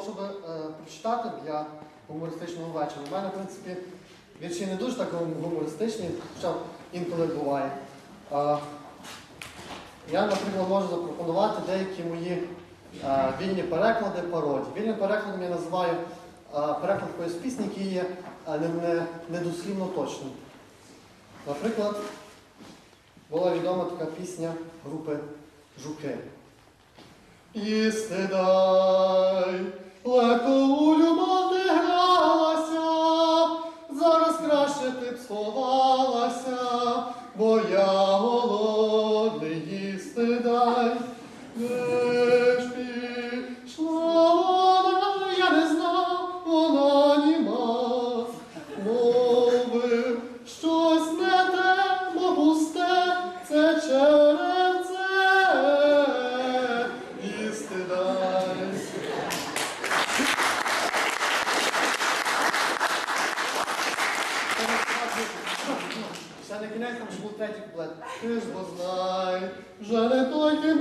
думав, щоб е, прочитати для гумористичного вечора. У мене, в принципі, вірші не дуже так гумористичні, хоча інколи буває. Е, я, наприклад, можу запропонувати деякі мої е, вільні переклади пародії. Вільним перекладом я називаю е, переклад якоїсь пісні, який є е, не, не, недослівно точним. Наприклад, була відома така пісня групи Жуки. Їсти дай, легко у любов не гралася, зараз краще ти б сховалася, бо я третій куплет. Ти ж бо знай, вже не той ти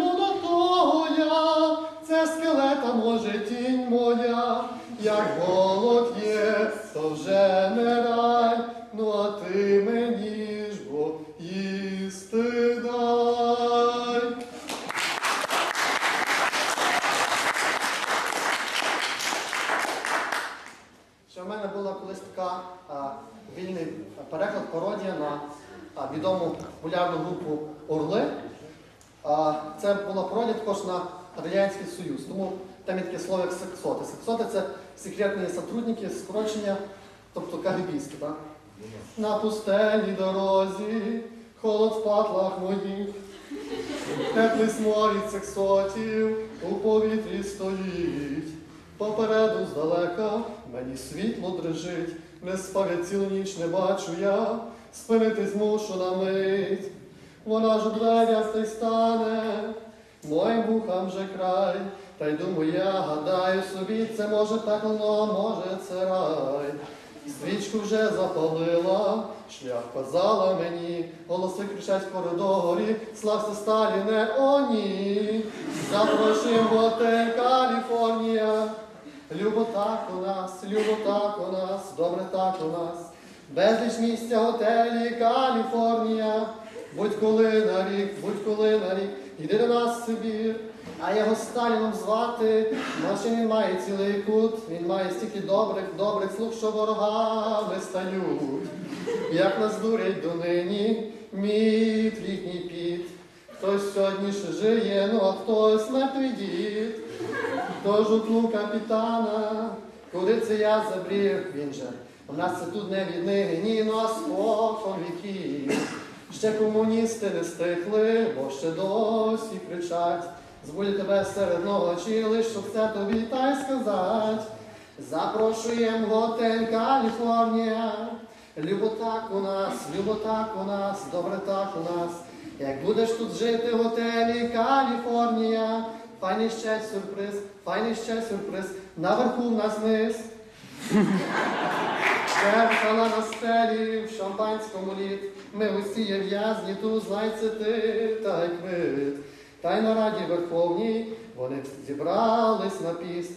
була також на Радянський Союз. Тому там є таке слово як сексоти. Сексоти це секретні сотрудники, скорочення, тобто кагибістки. Так? На пустельній дорозі, холод в патлах моїх, теплий сморід сексотів у повітрі стоїть. Попереду здалека мені світло дрижить, не спав цілу ніч не бачу я, спинитись мушу на мить. Вона ж й стане, моїм вухам вже край. Та й думаю, я гадаю собі, це може так воно, може це рай. Свічку вже запалила, шлях казала мені, голоси кричать в коридорі, слався Сталіне, о ні, запрошуємо в готель Каліфорнія. Любо так у нас, любо так у нас, добре так у нас. Безліч місця готелі Каліфорнія. Будь-коли на рік, будь-коли на рік, іди до нас Сибір. А його Сталіном звати, може він має цілий кут, він має стільки добрих, добрих слуг, що ворогами стають. Як нас дурять донині, мій їхній піт. Хтось сьогодні ще жиє, ну а хтось мертвий дід. Хто жукнув капітана, куди це я забрів? Він же. У нас це тут не від нині, ну а спокон віків. Ще комуністи не стихли, бо ще досі кричать. Збудь тебе серед ночі, лиш щоб це тобі та й сказать. В готель Каліфорнія. Любо так у нас, любо так у нас, добре так у нас. Як будеш тут жити в готелі Каліфорнія, файний ще сюрприз, файний ще сюрприз, наверху в нас низ. Зеркала на стелі в шампанському літ. Ми усі є в'язні, тут знайце ти та й квит. Та й на раді Верховній вони зібрались на піст.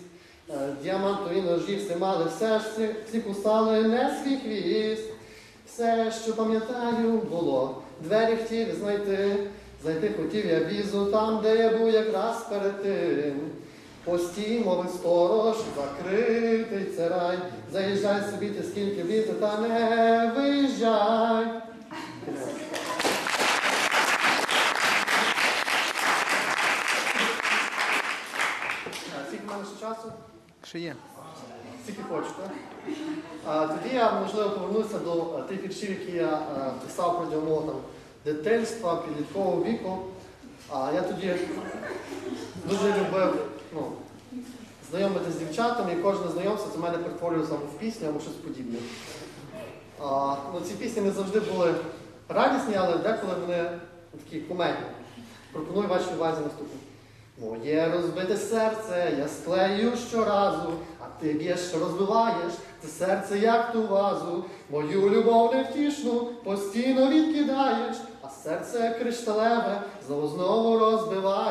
Е, Діамантові ножі всі мали, все ж всі, всі кусали не свій хвіст. Все, що пам'ятаю, було, двері хотів знайти. Зайти хотів я візу там, де я був якраз перед тим. Постій, мови сторож, закритий це рай. Заїжджай собі ти скільки влізе, та не виїжджай. Скільки в мене ще часу? Ще є. Скільки хочу, так? А, тоді я, можливо, повернуся до тих віршів, які я писав протягом мого там, дитинства, підліткового віку. А я тоді дуже любив ну, знайомитися з дівчатами, і кожне знайомство це мене перетворювалося або в пісню, або щось подібне. А, ну, ці пісні не завжди були радісні, але деколи вони такі кумедні. Пропоную вашій увазі наступне. Моє розбите серце я склею щоразу, а ти б'єш, розбиваєш це серце, як ту вазу. Мою любов невтішну постійно відкидаєш, а серце кришталеве знову знову розбиваєш.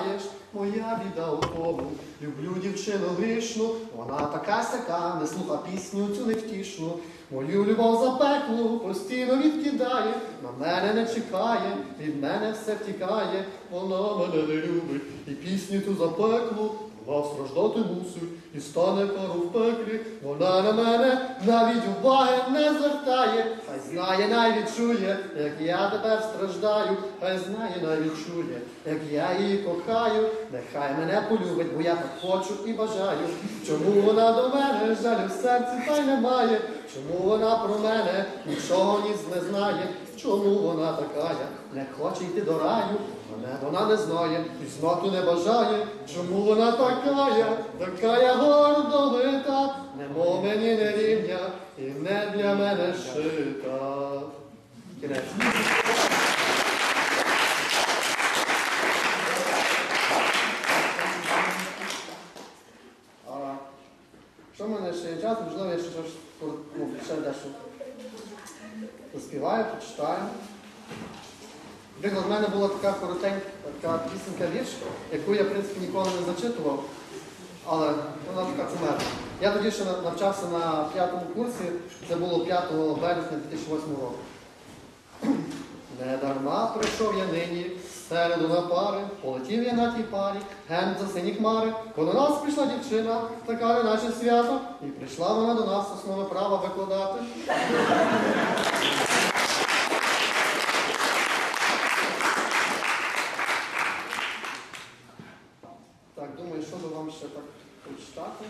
Біда у тому. Люблю дівчину грішну, вона така сяка, не слуха пісню цю невтішну. Мою любов запеклу постійно відкидає, на мене не чекає, від мене все втікає, вона мене не любить, і пісню ту запеклу, вона страждати мусить, і стане кару в пеклі, вона на мене навіть уваги не звертає, хай знає, навіть чує, як я тепер страждаю, хай знає, навіть чує, як я її кохаю, нехай мене полюбить, бо я так хочу і бажаю. Чому вона до мене жалю в серці та й немає? Чому вона про мене нічого ніц не знає? Чому вона така, не хоче йти до раю? Мене вона не знає і знату не бажає. Чому вона така, така гордовита, немов мені не рівня і не для мене шита. Що мене ще є час, можливо, я ще ну, дещо заспіваю, почитаю. Наприклад, в мене була така коротенька така пісенька вірш, яку я, в принципі, ніколи не зачитував, але вона така цемерна. Я тоді ще навчався на п'ятому курсі, це було 5 березня 2008 року. Не дарма прийшов я нині, середу на пари, полетів я на тій парі, ген за сині хмари, до нас прийшла дівчина, така не наче свято, і прийшла вона до нас основи права викладати. Так, думаю, що би вам ще так почитати.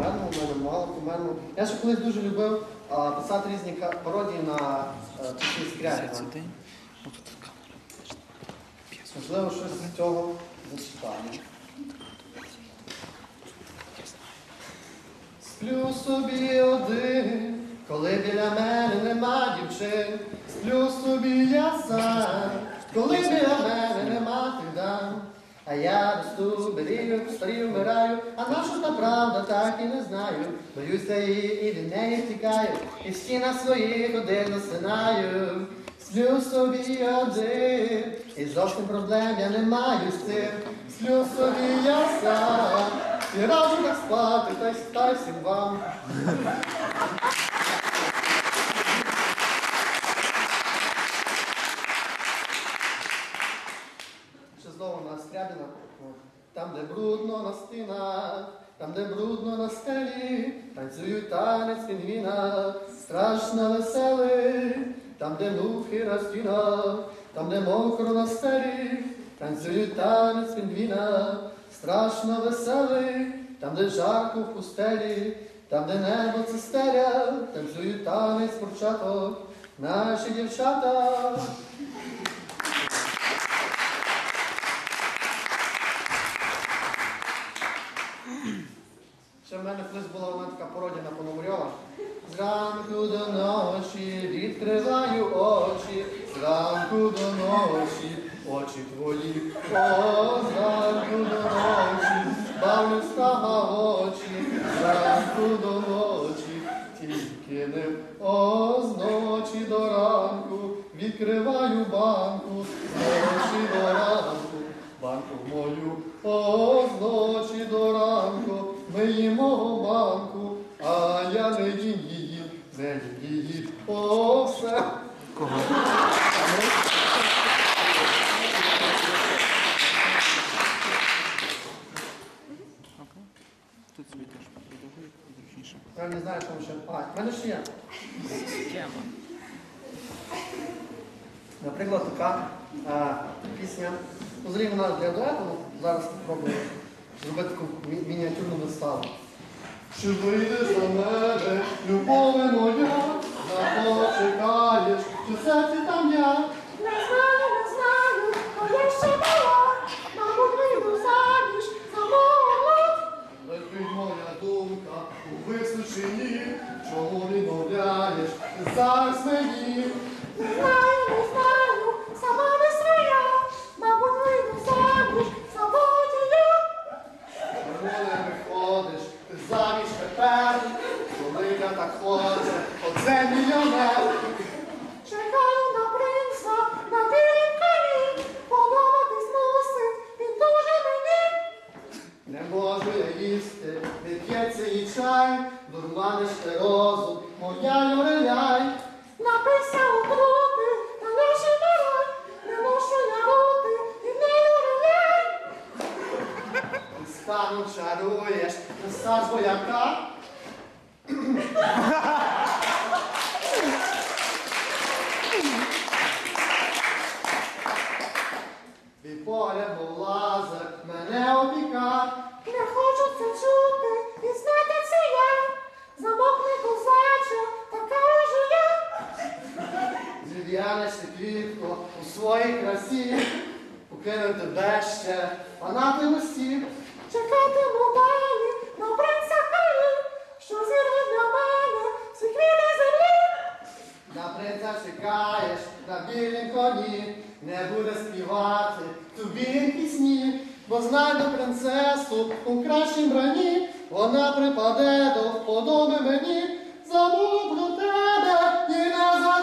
Кумедно, у мене мало кумедно. Я ще колись дуже любив а, писати різні пародії на е, такі скряги. Можливо, щось з цього зачитаю. Сплю собі один, коли біля мене нема дівчин. Сплю собі я сам, коли біля мене нема тих дам. А я росту, белію, старію, вмираю, а нашу та правда так і не знаю. Боюся її і від неї втікаю, і в стінах своїх один засинаю. Сплю собі один, і зовсім проблем я не маю з цим. Сплю собі я сам, і раджу так спати, та й та вам. Ще знову на Скрябіна. От. Там, де стінах, там, де брудно на стелі, танцюють танець пінгвіна, страшно веселий, там, де мухи на стінах, там, де мокро на стелі, танцюють танець пінгвіна, страшно веселий, там, де жарко в пустелі, там, де небо це танцюють танець курчаток, наші дівчата. Ще в мене колись була вона така пародія на Пономарьова. Зранку до ночі відкриваю очі, зранку до ночі, очі твої, о, зранку до її, о, все. Тут собі теж подорожує, зручніше. Я не знаю, що ще. А, в мене ще є. Схема. Наприклад, така а, пісня. Ну, взагалі вона для дуету, зараз спробую зробити таку мі- мініатюрну виставу. Чи вийдеш до мене, любове моя, на кого чекаєш, чи серці там я? Не знаю, не знаю, бо я ще мала, мабуть, вийду заміж за молод. Летить моя думка у височині, чому відмовляєш ти зараз мені? Не не знаю, ж вояка. Твій погляд, мов лазер, мене опіка. Не хочу це чути, і знати це я. Замокни козаче, така ж я. Зів'янеш квітко у своїй красі, покинув тебе ще фанати усі. Чекатиму далі на принца чекаєш, на білім коні, не буде співати тобі пісні, бо знайду принцесу у кращім броні, вона припаде до вподоби мені, забуду тебе і не забуду.